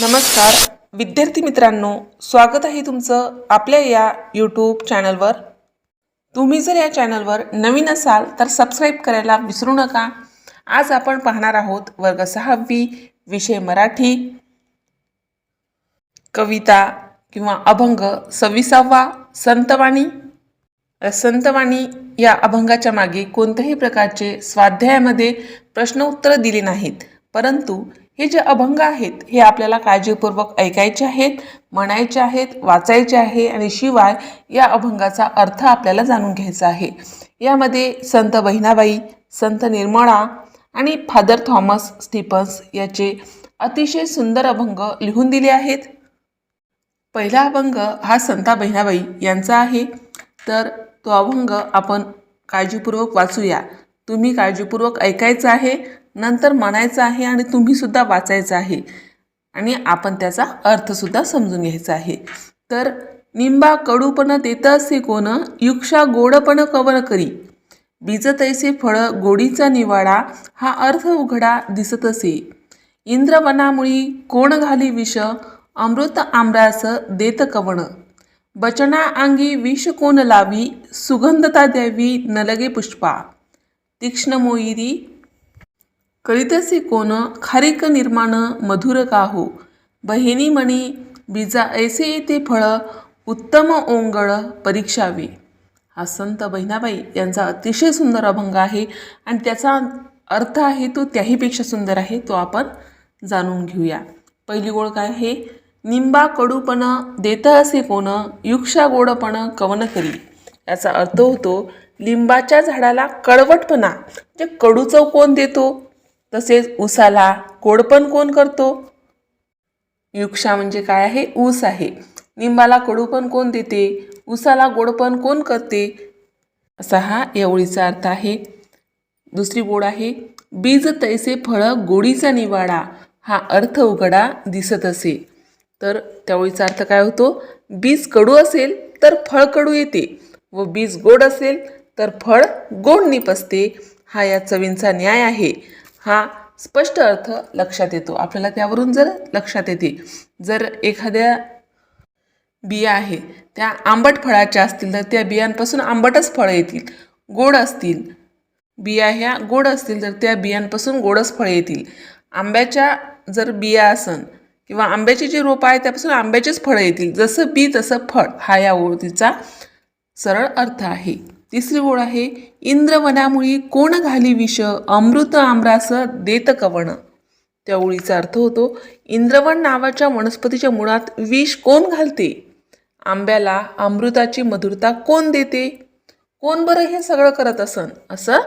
नमस्कार. विद्यार्थी मित्रांनो स्वागत आहे तुमचं आपल्या या यूट्यूब चॅनलवर तुम्ही जर या चॅनलवर नवीन असाल तर सबस्क्राईब करायला विसरू नका. आज आपण पाहणार आहोत वर्ग सहावी विषय मराठी कविता किंवा अभंग सव्वीसावा संतवाणी. संतवाणी या अभंगाच्या मागे कोणत्याही प्रकारचे स्वाध्यायामध्ये प्रश्न उत्तर दिले नाहीत. परंतु हे जे अभंग आहेत हे आपल्याला काळजीपूर्वक ऐकायचे आहेत म्हणायचे आहेत वाचायचे आहे आणि शिवाय या अभंगाचा अर्थ आपल्याला जाणून घ्यायचा आहे. यामध्ये संत बहिणाबाई संत निर्मळा आणि फादर थॉमस स्टीफन्स याचे अतिशय सुंदर अभंग लिहून दिले आहेत. पहिला अभंग हा संता बहिणाबाई यांचा आहे. तर तो अभंग आपण काळजीपूर्वक वाचूया. तुम्ही काळजीपूर्वक ऐकायचं आहे. नंतर म्हणायचं आहे आणि तुम्हीसुद्धा वाचायचं आहे. आणि आपण त्याचा अर्थसुद्धा समजून घ्यायचा आहे. तर निंबा कडूपण देत असे कोण? युक्षा गोडपण कवन करी. बीज तैसे फळ गोडीचा निवाडा हा अर्थ उघडा दिसत असे. इंद्रवनामुळी कोण घाली विष? अमृत आमरास देत कवण. बचना अंगी विष कोण लावी? सुगंधता द्यावी नलगे पुष्पा. तीक्ष्ण मोईरी कळितसे कोण खारिक निर्माण मधुर काहो. बहिणी म्हणी बीजा ऐसे येते फळ उत्तम ओंगळ परीक्षावे. हा संत बहिणाबाई यांचा अतिशय सुंदर अभंग आहे आणि त्याचा अर्थ आहे तो त्याहीपेक्षा सुंदर आहे तो आपण जाणून घेऊया. पहिली गोळ काय आहे? निंबा कडूपण देत असे कोण युक्षा गोडपण कवन करी. याचा अर्थ होतो लिंबाच्या झाडाला कडवटपणा. म्हणजे कडूचव कोण देतो? तसेच ऊसाला गोडपण कोण करतो? युक्षा म्हणजे काय आहे? ऊस आहे. निंबाला कडूपण कोण देते? ऊसाला गोडपण कोण करते? असा हा या ओळीचा अर्थ आहे. दुसरी गोड आहे बीज तैसे फळ गोडीचा निवाडा हा अर्थ उघडा दिसत असे. तर त्यावेळीचा अर्थ काय होतो? बीज कडू असेल तर फळ कडू येते. व बीज गोड असेल तर फळ गोड निपसते. हा या चवींचा न्याय आहे. हा स्पष्ट अर्थ लक्षात येतो. आपल्याला त्यावरून जर लक्षात येते जर एखाद्या बिया आहे त्या आंबट फळाच्या असतील तर त्या बियांपासून आंबटच फळं येतील. गोड असतील बिया ह्या गोड असतील तर त्या बियांपासून गोडच फळं येतील. आंब्याच्या जर बिया असन किंवा आंब्याची जी रोपं आहे त्यापासून आंब्याचेच फळं येतील. जसं बी तसं फळ. हा या ओळखीचा सरळ अर्थ आहे. तिसरी ओळ आहे इंद्रवनामुळे कोण घाली विष? अमृत आम्रास देत कवण. त्या ओळीचा अर्थ होतो इंद्रवन नावाच्या वनस्पतीच्या मुळात विष कोण घालते? आंब्याला अमृताची मधुरता कोण देते? कोण बरं हे सगळं करत असन? असं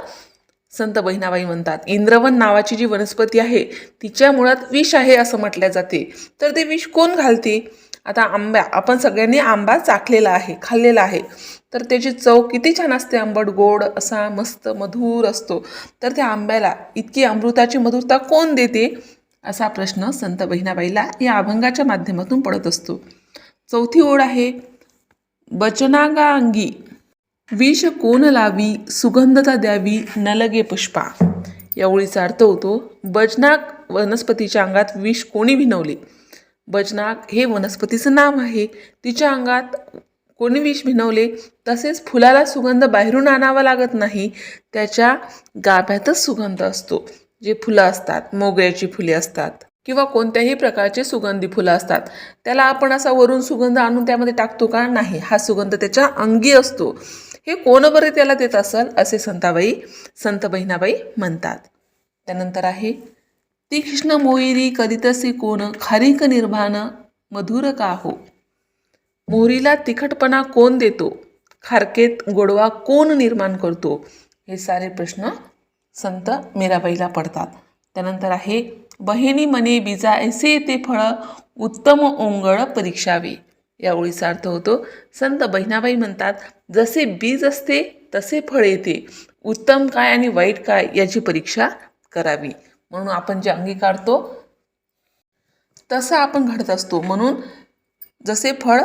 संत बहिणाबाई म्हणतात. इंद्रवन नावाची जी वनस्पती आहे तिच्या मुळात विष आहे असं म्हटल्या जाते. तर ते विष कोण घालते? आता आंब्या आपण सगळ्यांनी आंबा चाखलेला आहे खाल्लेला आहे. तर त्याची चव किती छान असते आंबट गोड असा मस्त मधुर असतो. तर त्या आंब्याला इतकी अमृताची मधुरता कोण देते? असा प्रश्न संत बहिणाबाईला या अभंगाच्या माध्यमातून पडत असतो. चौथी ओळ आहे बचनागा अंगी विष कोण लावी सुगंधता द्यावी नलगे पुष्पा. या ओळीचा अर्थ होतो बजनाक वनस्पतीच्या अंगात विष कोणी भिनवले बजनाक हे वनस्पतीचं नाव आहे. तिच्या अंगात कोणी विष भिनवले तसेच फुलाला सुगंध बाहेरून आणावा लागत नाही. त्याच्या गाभ्यातच सुगंध असतो जे फुलं असतात मोगऱ्याची फुले असतात किंवा कोणत्याही प्रकारचे सुगंधी फुलं असतात. त्याला आपण असा वरून सुगंध आणून त्यामध्ये टाकतो का? नाही. हा सुगंध त्याच्या अंगी असतो. हे कोण बरे त्याला देत असल असे संताबाई संत बहिणाबाई म्हणतात. त्यानंतर आहे तीक्ष्ण मोहिरी करीतसी कोण खारीक निर्माण मधुर का हो मोहरीला तिखटपणा कोण देतो? खारकेत गोडवा कोण निर्माण करतो? हे सारे प्रश्न संत मीराबाईला पडतात. त्यानंतर आहे बहिणी मने बीजा ऐसे ते फळ उत्तम ओंगळ परीक्षावे. या ओळीचा अर्थ होतो. संत बहिणाबाई म्हणतात जसे बीज असते तसे फळ येते. उत्तम काय आणि वाईट काय याची परीक्षा करावी. म्हणून आपण जे अंगीकारतो तसं आपण घडत असतो. म्हणून जसे फळ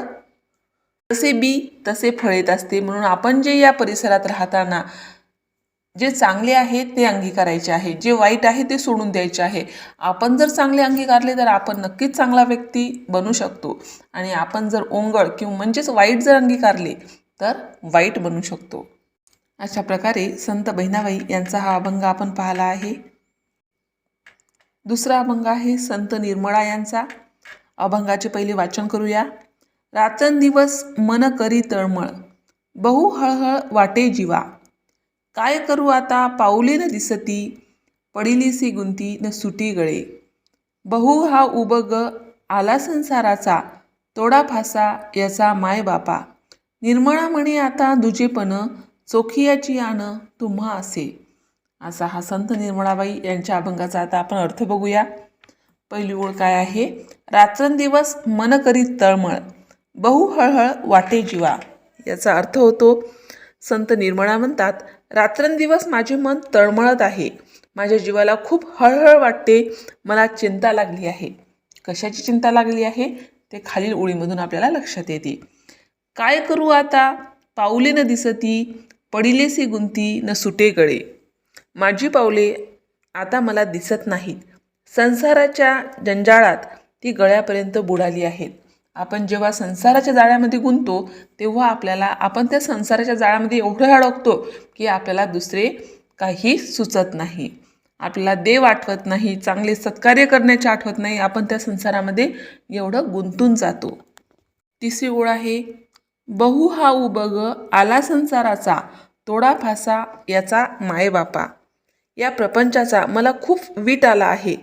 जसे बी तसे फळ येत असते. म्हणून आपण जे या परिसरात राहताना जे चांगले आहे ते अंगीकारायचे आहे. जे वाईट आहे ते सोडून द्यायचे आहे. आपण जर चांगले अंगीकारले तर आपण नक्कीच चांगला व्यक्ती बनू शकतो. आणि आपण जर ओंगळ किंवा म्हणजेच वाईट जर अंगीकारले तर वाईट बनू शकतो. अशा प्रकारे संत बहिणाबाई यांचा हा अभंग आपण पाहिला आहे. दुसरा अभंग आहे संत निर्मळा यांचा. अभंगाचे पहिले वाचन करूया. रात्रंदिवस मन करी तळमळ. बहु हळहळ वाटे जीवा. काय करू आता पाऊले न दिसती पडिलीसी गुंती न सुटी गळे. बहु हा उबग आला संसाराचा तोडा फासा याचा माय बापा. निर्मळा म्हणे आता दुजेपण चोखियाची आण तुम्हा असे. असा हा संत निर्मळाबाई यांच्या अभंगाचा आता आपण अर्थ बघूया. पहिली ओळ काय आहे? रात्रंदिवस मन करीत तळमळ बहु हळहळ वाटे जीवा. याचा अर्थ होतो संत निर्मळा म्हणतात रात्रंदिवस माझे मन तळमळत आहे. माझ्या जीवाला खूप हळहळ वाटते. मला चिंता लागली आहे. कशाची चिंता लागली आहे? ते खालील ओळीमधून आपल्याला लक्षात येते. काय करू आता? पाऊले न दिसती पडिलेसी गुंती न सुटे गळे. माझी पावले आता मला दिसत नाहीत. संसाराच्या जंजाळात ती गळ्यापर्यंत बुडाली आहेत. आपण जेव्हा संसाराच्या जाळ्यामध्ये गुंतो तेव्हा आपल्याला आपण त्या संसाराच्या जाळ्यामध्ये एवढं अडकतो की आपल्याला दुसरे काही सुचत नाही. आपल्याला देव आठवत नाही चांगले सत्कार्य करण्याचे आठवत नाही. आपण त्या संसारामध्ये एवढं गुंतून जातो. तिसरी ओळ आहे बहु हा उबग आला संसाराचा तोडा फासा याचा मायबापा. या प्रपंचाचा मला खूप वीट आला आहे.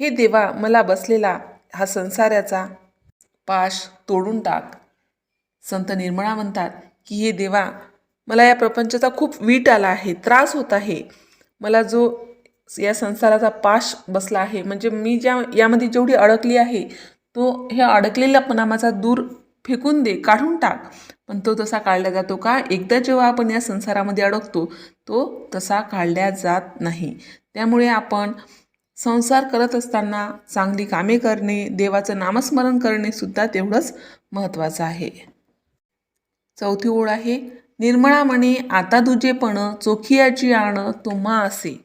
हे देवा मला बसलेला हा संसाराचा पाश तोडून टाक. संत निर्मळा म्हणतात की हे देवा मला या प्रपंचाचा खूप वीट आला आहे त्रास होत आहे. मला जो या संसाराचा पाश बसला आहे म्हणजे मी ज्या यामध्ये जेवढी अडकली आहे तो ह्या अडकलेलापणा माझा दूर फेकून दे काढून टाक. पण तो तसा काढला जातो का? एकदा जेव्हा आपण या संसारामध्ये अडकतो तो तसा काढल्या जात नाही. त्यामुळे आपण संसार करत असताना चांगली कामे करणे देवाचं नामस्मरण करणे सुद्धा तेवढंच महत्त्वाचं आहे. चौथी ओळ आहे निर्मळा म्हणे आता दुजेपण चोखियाची आण तुम्हा असे.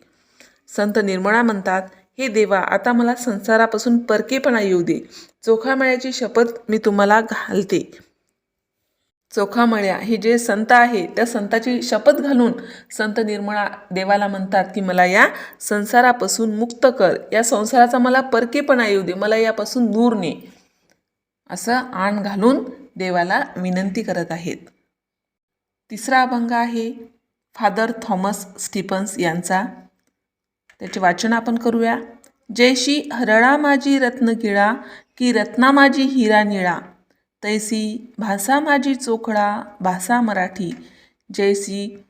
संत निर्मळा म्हणतात हे देवा आता मला संसारापासून परकेपणा येऊ दे. चोखामळ्याची शपथ मी तुम्हाला घालते. चोखामळ्या हे जे संत आहे त्या संताची शपथ घालून संत निर्मळा देवाला म्हणतात की मला या संसारापासून मुक्त कर. या संसाराचा मला परकेपणा येऊ दे. मला यापासून दूर ने. असं आण घालून देवाला विनंती करत आहेत. तिसरा अभंग आहे फादर थॉमस स्टीफन्स यांचा. त्याचे वाचन आपण करूया. जैशी हरळा माझी रत्नकिळा की रत्ना माझी हिरा निळा. तैसी भाषा माझी चोखडा भाषा मराठी. जैसी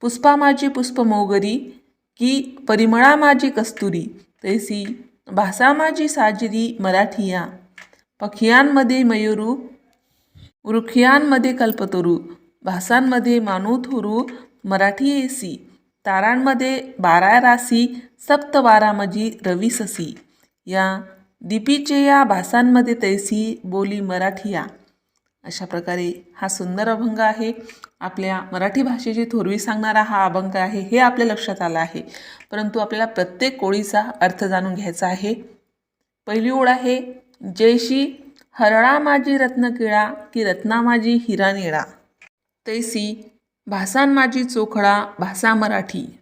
पुष्पा माझी पुष्पमोगरी की परिमळा माझी कस्तुरी. तैसी भाषा माझी साजरी मराठिया. पखियांमध्ये मयुरू वृखियांमध्ये कल्पतरू. भासांमध्ये थोरू मराठी एसी. तारांमध्ये बारा रासी सप्तवारामजी रविससी या दीपीचे या भासांमध्ये तैसी बोली मराठिया. अशा प्रकारे हा सुंदर अभंग आहे. आपल्या मराठी भाषेची थोरवी सांगणारा हा अभंग आहे हे आपल्या लक्षात आलं आहे. परंतु आपल्याला प्रत्येक कोळीचा अर्थ जाणून घ्यायचा आहे. पहिली ओळ आहे जयशी हरळा माझी रत्नकिळा की रत्ना माझी हिरा निळा तैसी भासान माझी चोखडा भाषा मराठी.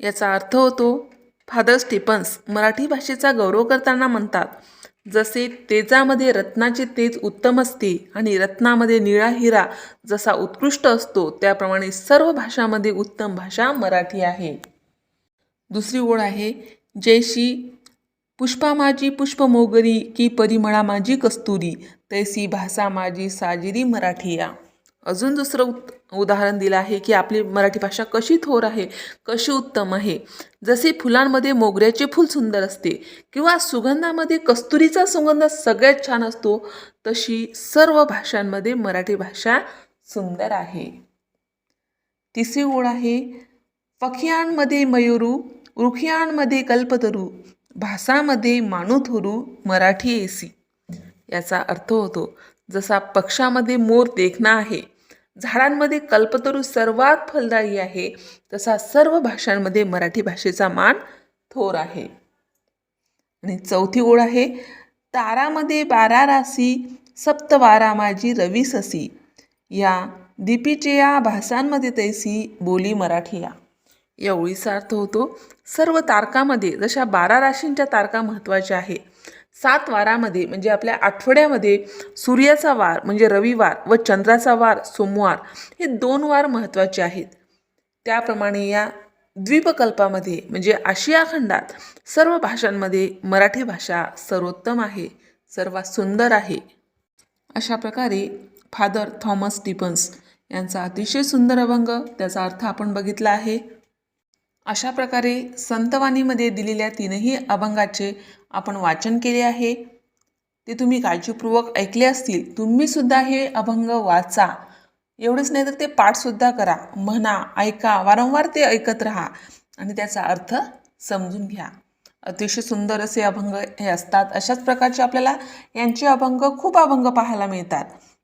याचा अर्थ होतो फादर स्टीफन्स मराठी भाषेचा गौरव करताना म्हणतात जसे तेजामध्ये रत्नाचे तेज उत्तम असते आणि रत्नामध्ये निळा हिरा जसा उत्कृष्ट असतो त्याप्रमाणे सर्व भाषामध्ये उत्तम भाषा मराठी आहे. दुसरी ओळ आहे जैशी पुष्पा माझी पुष्प मोगरी की परिमळा माझी कस्तुरी तैसी भाषा माझी साजिरी मराठिया. अजून दुसरं उत उदाहरण दिलं आहे की आपली मराठी भाषा कशी थोर आहे कशी उत्तम आहे. जसे फुलांमध्ये मोगऱ्याचे फूल सुंदर असते किंवा सुगंधामध्ये कस्तुरीचा सुगंध सगळ्यात छान असतो तशी सर्व भाषांमध्ये मराठी भाषा सुंदर आहे. तिसरी ओळ आहे पखियांमध्ये मयुरू रुखियांमध्ये कल्पतरू भासामध्ये मानुथुरू मराठी एसी. याचा अर्थ होतो जसा पक्षामध्ये मोर देखणा आहे झाडांमध्ये कल्पतरू सर्वात फलदायी आहे तसा सर्व भाषांमध्ये मराठी भाषेचा मान थोर आहे. आणि चौथी ओळ आहे तारामध्ये बारा रासी सप्तवारा माझी रवी ससी. या दीपीचे या भाषांमध्ये तैसी बोली मराठी या या ओळीचा अर्थ होतो सर्व तारकामध्ये जशा बारा राशींच्या तारका महत्त्वाच्या आहे सात वारामध्ये म्हणजे आपल्या आठवड्यामध्ये सूर्याचा वार म्हणजे रविवार व चंद्राचा वार सोमवार हे दोन वार महत्त्वाचे आहेत. त्याप्रमाणे या द्वीपकल्पामध्ये म्हणजे आशिया खंडात सर्व भाषांमध्ये मराठी भाषा सर्वोत्तम आहे सर्वात सुंदर आहे. अशा प्रकारे फादर थॉमस डिपन्स यांचा अतिशय सुंदर अभंग त्याचा अर्थ आपण बघितला आहे. अशा प्रकारे संतवाणीमध्ये दिलेल्या तीनही अभंगाचे आपण वाचन केले आहे. ते तुम्ही काळजीपूर्वक ऐकले असतील तुम्हीसुद्धा हे अभंग वाचा. एवढंच नाही तर ते पाठसुद्धा करा म्हणा ऐका वारंवार ते ऐकत राहा आणि त्याचा अर्थ समजून घ्या. अतिशय सुंदर असे अभंग हे असतात. अशाच प्रकारचे आपल्याला यांचे अभंग खूप अभंग पाहायला मिळतात.